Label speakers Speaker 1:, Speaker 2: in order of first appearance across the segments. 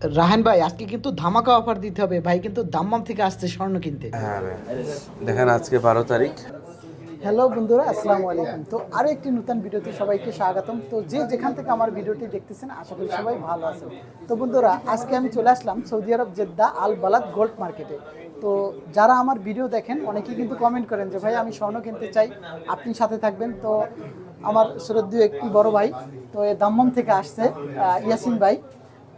Speaker 1: রাহান ভাই আজকে কিন্তু ধামাকা অফার দিতে হবে। ভাই কিন্তু দাম্মাম থেকে আসছে স্বর্ণ কিনতে।
Speaker 2: হ্যাঁ ভাই। দেখেন আজকে বারো তারিখ।
Speaker 1: হ্যালো বন্ধুরা আসসালামু আলাইকুম। তো আরও একটি নতুন ভিডিওতে সবাইকে স্বাগতম। তো যে যেখান থেকে আমার ভিডিওটি দেখতেছেন আশা করি সবাই ভালো আছেন। তো বন্ধুরা আজকে আমি চলে আসলাম Saudi Arab Jeddah Al Balad gold মার্কেটে। তো যারা আমার ভিডিও দেখেন অনেকেই কিন্তু কমেন্ট করেন যে ভাই আমি স্বর্ণ কিনতে চাই। আপনি সাথে থাকবেন। তো আমার শ্রদ্ধীয় একটি বড় ভাই তো এ দাম্মাম থেকে আসছে ইয়াসিন ভাই।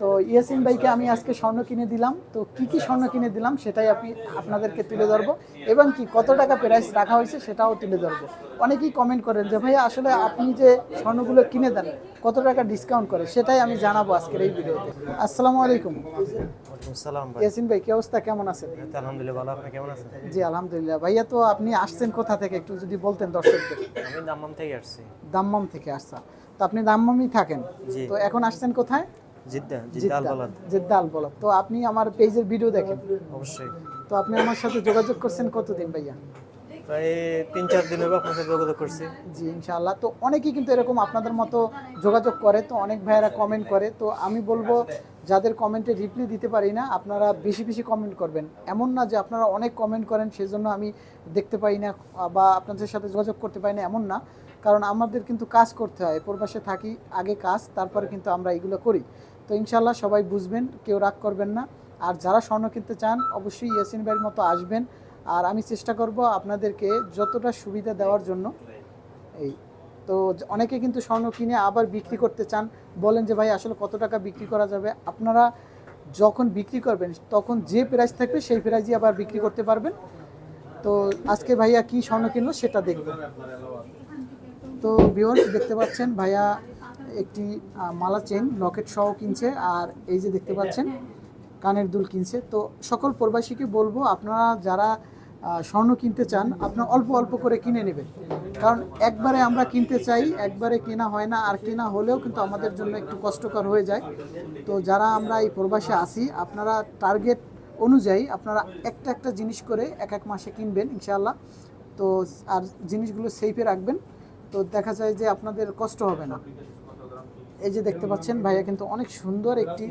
Speaker 1: তো ইয়াসিন ভাইকে আমি আজকে স্বর্ণ কিনে দিলাম। তো কি কি স্বর্ণ কিনে দিলাম সেটাই আপনি আপনাদেরকে তুলে ধরবো। এবং কি কত টাকা প্রাইস রাখা হয়েছে সেটাও তুলে ধরবো। অনেকেই কমেন্ট করেন যে ভাইয়া আসলে আপনি যে স্বর্ণগুলো কিনে দেন কত টাকা ডিসকাউন্ট করে? সেটাই আমি জানাব আজকের এই ভিডিওতে। আসসালামু আলাইকুম। ইয়াসিন ভাই কি অবস্থা? কেমন আছেন?
Speaker 3: আলহামদুলিল্লাহ ভালো। আপনি কেমন আছেন?
Speaker 1: জি আলহামদুলিল্লাহ। ভাইয়া তো আপনি আসছেন কোথা থেকে? একটু যদি বলতেন দর্শকদের।
Speaker 3: আমি দাম্মাম থেকে আসছি।
Speaker 1: দাম্মাম থেকে আসছা তো আপনি দাম্মামই থাকেন। তো এখন আসছেন কোথায়?
Speaker 3: Jeddah Jeddah Al Balad.
Speaker 1: Jeddah Al Balad. তো আপনি আমার পেজের ভিডিও দেখেন।
Speaker 3: অবশ্যই।
Speaker 1: তো আপনি আমার সাথে যোগাযোগ করছেন কতদিন ভাইয়া?
Speaker 3: প্রায় তিন চার দিন হবে আপনার সাথে যোগাযোগ করছি।
Speaker 1: জি ইনশাআল্লাহ। তো অনেকেই কিন্তু এরকম আপনাদের মতো যোগাযোগ করে তো অনেক ভাইয়েরা কমেন্ট করে। তো আমি বলব যাদের কমেন্টে রিপ্লাই দিতে পারি না আপনারা বেশি বেশি কমেন্ট করবেন। এমন না যে আপনারা অনেক কমেন্ট করেন সেজন্য আমি দেখতে পাই না বা আপনাদের সাথে যোগাযোগ করতে পারি না এমন না। কারণ আমাদের কিন্তু কাজ করতে হয়। প্রবাসে থাকি আগে কাজ তারপরে কিন্তু আমরা এগুলো করি। তো ইনশাল্লাহ সবাই বুঝবেন, কেউ রাগ করবেন না। আর যারা স্বর্ণ কিনতে চান, অবশ্যই ইয়াসিন ভাইয়ের মতো আসবেন। আর আমি চেষ্টা করব আপনাদেরকে যতটা সুবিধা দেওয়ার জন্য। এই, তো অনেকে কিন্তু স্বর্ণ কিনে আবার বিক্রি করতে চান। বলেন যে, ভাই, আসলে কত টাকা বিক্রি করা যাবে? আপনারা যখন বিক্রি করবেন, তখন যে প্রাইস থাকবে, সেই প্রাইজই আবার বিক্রি করতে পারবেন। তো আজকে ভাইয়া কি স্বর্ণ কিনলো, সেটা দেখবেন তো ভিউয়ার্স দেখতে পাচ্ছেন, ভাইয়া একটি মালা চেন লকেট সহ কিনছে আর এই যে দেখতে পাচ্ছেন কানের দুল কিনছে। তো সকল প্রবাসীকে বলব আপনারা যারা স্বর্ণ কিনতে চান আপনারা অল্প অল্প করে কিনে নেবেন। কারণ একবারে আমরা কিনতে চাই একবারে কেনা হয় না আর কেনা হলেও কিন্তু আমাদের জন্য একটু কষ্টকর হয়ে যায়। তো যারা আমরা এই প্রবাসে আসি আপনারা টার্গেট অনুযায়ী আপনারা একটা একটা জিনিস করে এক এক মাসে কিনবেন ইনশাআল্লাহ। তো আর জিনিসগুলো সেফে রাখবেন। তো দেখা যায় যে আপনাদের কষ্ট হবে না। এই যে দেখতে পাচ্ছেন, ভাইয়া কিন্তু অনেক সুন্দর একটি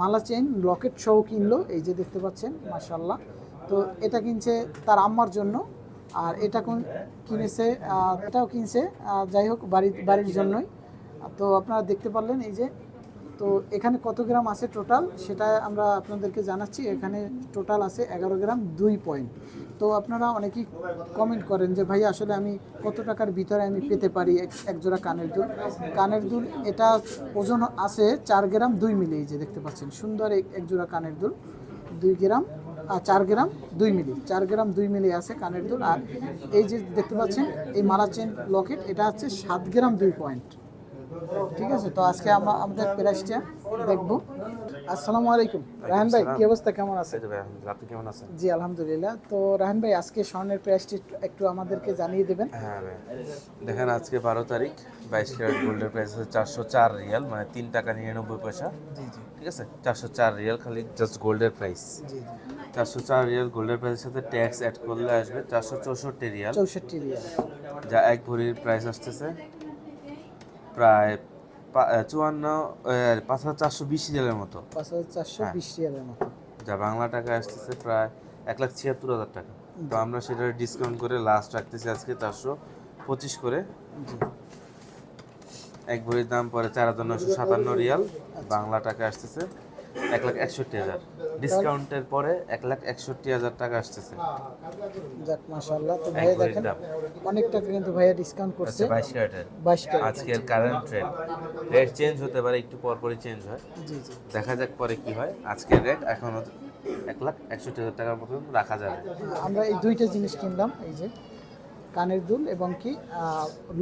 Speaker 1: মালা চেইন লকেট সহ কিনলো। এই যে দেখতে পাচ্ছেন মাশাল্লাহ তো এটা কিনছে তার আম্মার জন্য, আর এটা কোন- কিনেছে এটাও কিনছে যাই হোক, বাড়ির বাড়ির জন্যই। তো আপনারা দেখতে পারলেন, এই যে তো এখানে কত গ্রাম আছে টোটাল? সেটা আমরা আপনাদেরকে জানাচ্ছি। এখানে টোটাল আছে এগারো গ্রাম, দুই পয়েন্ট। তো আপনারা অনেকেই কমেন্ট করেন যে ভাই আসলে আমি কত টাকার ভিতরে আমি পেতে পারি এক জোড়া কানের দুল? কানের দুল, এটা ওজন আছে চার গ্রাম, দুই মিলি যে দেখতে পাচ্ছেন। সুন্দর এক এক জোড়া কানের দুল, দুই গ্রাম আর চার গ্রাম, দুই মিলি। চার গ্রাম, দুই মিলি আছে কানের দুল। আর এই যে দেখতে পাচ্ছেন, এই মালা চেন লকেট, এটা হচ্ছে সাত গ্রাম, দুই পয়েন্ট। ঠিক আছে তো আজকে আমরা আমাদের প্রাইসটা দেখব। আসসালামু আলাইকুম। রাহান ভাই কি অবস্থা? কেমন আছে।
Speaker 2: আপনি কেমন আছেন?
Speaker 1: জি আলহামদুলিল্লাহ। তো রাহান ভাই আজকে স্বর্ণের প্রাইসটি একটু- একটু আমাদেরকে জানিয়ে দেবেন।
Speaker 2: হ্যাঁ ভাই দেখেন আজকে বারো তারিখ বাইশ ক্যারেট গোল্ডের প্রাইস হচ্ছে চারশো চার রিয়াল মানে তিন টাকা নিরানব্বই পয়সা।
Speaker 1: জি জি।
Speaker 2: ঠিক আছে? চারশো চার রিয়াল খালি জাস্ট গোল্ডের প্রাইস
Speaker 1: জি
Speaker 2: চারশো চার রিয়াল গোল্ডের প্রাইসের সাথে ট্যাক্স অ্যাড করলে আসবে চারশো চৌষট্টি রিয়াল।
Speaker 1: চৌষট্টি রিয়াল।
Speaker 2: যা এক ভরির প্রাইস আসতেছে। প্রায় চুয়ান্ন পাঁচ হাজার চারশো বিশ রিয়ালের মতো।
Speaker 1: পাঁচ হাজার চারশো বিশ রিয়ালের মতো।
Speaker 2: যা বাংলা টাকা আসতেছে প্রায় এক লাখ ছিয়াত্তর হাজার টাকা। তো আমরা সেটা ডিসকাউন্ট করে লাস্ট রাখতেছি আজকে চারশো পঁচিশ করে। এক ভরির দাম পরে চার হাজার নয়শো সাতান্ন রিয়াল। বাংলা টাকা আসতেছে। এক লাখ একষট্টি হাজার। ডিসকাউন্টের পরে এক লাখ একষট্টি হাজার টাকা আসতেছে।
Speaker 1: যাক মাশাআল্লাহ। তো
Speaker 2: ভরির
Speaker 1: দেখেন অনেক টাকা কিন্তু ভাইয়া ডিসকাউন্ট করছে।
Speaker 2: আচ্ছা বাইশ ক্যারেটের।
Speaker 1: বাইশ টাকা
Speaker 2: আজকের কারেন্ট রেট রেট চেঞ্জ হতে পারে একটু পর পরই চেঞ্জ হয়।
Speaker 1: জি জি।
Speaker 2: দেখা যাক পরে কি হয়। আজকের রেট এখনও এক লাখ একষট্টি হাজার টাকার মতন রাখা যাবে।
Speaker 1: আমরা এই দুইটা জিনিস কিনলাম এই যে কানের দুল এবং কি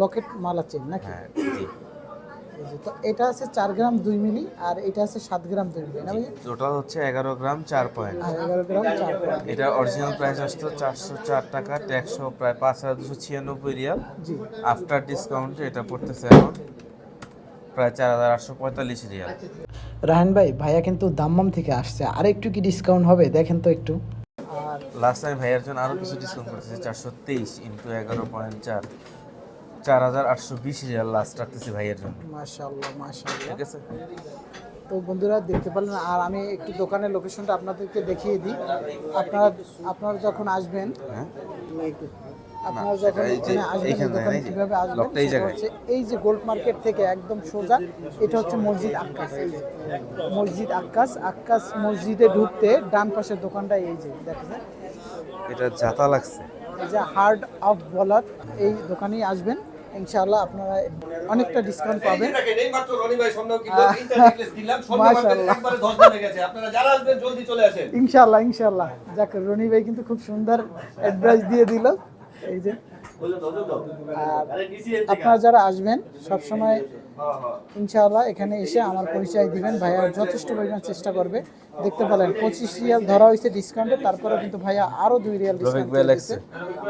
Speaker 1: লকেট মালা চেন নাকি?
Speaker 2: হ্যাঁ জি।
Speaker 1: তো এটা আছে চার গ্রাম দুই মিলি আর এটা আছে সাত গ্রাম দুই মিলি। না ভাই
Speaker 2: টোটাল হচ্ছে এগারো গ্রাম চার পয়েন্ট
Speaker 1: এগারো গ্রাম চার গ্রাম
Speaker 2: এটা অরিজিনাল প্রাইস আসতো চারশো চার টাকা ট্যাক্সও প্রায় পাঁচ হাজার দুশো ছিয়ানব্বই রিয়াল।
Speaker 1: জি।
Speaker 2: আফটার ডিসকাউন্টে এটা পড়তেছে এখন প্রায় চার হাজার আটশো পঁয়তাল্লিশ রিয়াল।
Speaker 1: রাহান ভাই ভাইয়া কিন্তু দাম্মাম থেকে আসছে। আর একটু কি ডিসকাউন্ট হবে? দেখেন তো একটু।
Speaker 2: লাস্ট টাইম ভাইয়ের জন্য আরও কিছু ডিসকাউন্ট করতেছে চারশো তেইশ ইন্টু এগারো পয়েন্ট চার। চার হাজার আটশো বিশ রিয়াল লাস্ট রাখতেছি ভাইয়ের জন্য।
Speaker 1: মাশাআল্লাহ মাশাআল্লাহ।
Speaker 2: ঠিক আছে?
Speaker 1: তো বন্ধুরা দেখতে পারলেন আর আমি একটু দোকানের লোকেশনটা আপনাদেরকে দেখিয়ে দিই। আপনারা আপনারা যখন আসবেন
Speaker 2: হ্যাঁ?
Speaker 1: আপনারা যখন
Speaker 2: এই যে
Speaker 1: আসবেন দোকানে
Speaker 2: যে,
Speaker 1: আসবেন
Speaker 2: এই
Speaker 1: যে গোল্ড মার্কেট থেকে একদম সোজা এটা হচ্ছে মসজিদ আক্কাস। মসজিদ আক্কাস আক্কাস মসজিদে ঢুকতে ডান পাশের দোকানটা এই যে দেখা যায়
Speaker 2: এটা জাতা লাগছে।
Speaker 1: এই যে হার্ড অফ বলার এই দোকানেই আসবেন। ইনশাআল্লাহ আপনারা অনেকটা ডিসকাউন্ট পাবেন। ইনশাআল্লাহ ইনশাআল্লাহ। যাক রনি ভাই কিন্তু খুব সুন্দর অ্যাডভাইস দিয়ে দিল। এই যে। আর আপনারা যারা আসবেন সবসময় ইনশাআল্লাহ এখানে এসে আমার পরিচয় দিবেন। ভাইয়া যথেষ্ট পরিমাণ চেষ্টা করবে। দেখতে পেলেন পঁচিশ রিয়াল ধরা হয়েছে ডিসকাউন্টে তারপরে কিন্তু ভাইয়া আরও দুই রিয়াল ডিসকাউন্ট।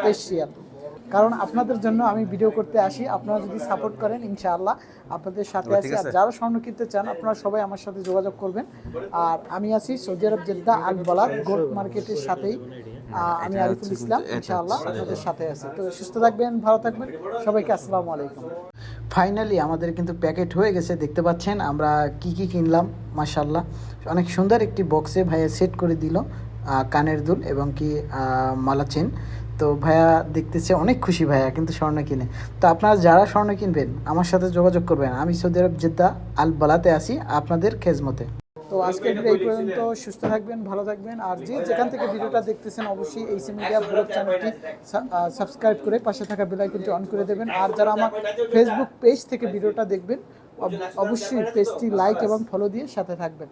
Speaker 1: তেইশ রিয়াল। কারণ আপনাদের জন্য আমি ভিডিও করতে আসি। আপনারা যদি সাপোর্ট করেন ইনশাআল্লাহ আপনাদের সাথে আছি। আর যারা স্বর্ণ কিনতে চান আপনারা সবাই আমার সাথে যোগাযোগ করবেন। আর আমি আছি সৌদি আরব জেদ্দা আকবালার গোল্ড মার্কেটের সাথেই। আমি আরিফুল ইসলাম ইনশাআল্লাহ আপনাদের সাথে আছি। তো সুস্থ থাকবেন ভালো থাকবেন। সবাইকে আসসালামু আলাইকুম। ফাইনালি আমাদের কিন্তু প্যাকেট হয়ে গেছে দেখতে পাচ্ছেন? আমরা কি কি কিনলাম মাশাল্লাহ অনেক সুন্দর একটি বক্সে ভাইয়া সেট করে দিল কানের দুল এবং কি আহ, মালা চেন তো ভাইয়া দেখতেছে, অনেক খুশি ভাইয়া, কিন্তু স্বর্ণ কিনে। তো আপনারা যারা স্বর্ণ কিনবেন, আমার সাথে যোগাযোগ করবেন। আমি সৌদি আরব জেদ্দা আল বালাতে আসি আপনাদের খেজমতে। তো ভিডিও এই পর্যন্ত, সুস্থ থাকবেন, ভালো থাকবেন। আর যে যেখান থেকে ভিডিওটা দেখতেছেন, অবশ্যই এই মিডিয়া ব্লগ চ্যানেলটি সাবস্ক্রাইব করে পাশে থাকা বেল আইকনটি অন করে দেবেন। আর যারা আমার ফেসবুক পেজ থেকে ভিডিওটা দেখবেন, অব- অবশ্যই পেজটি লাইক এবং ফলো দিয়ে সাথে থাকবেন।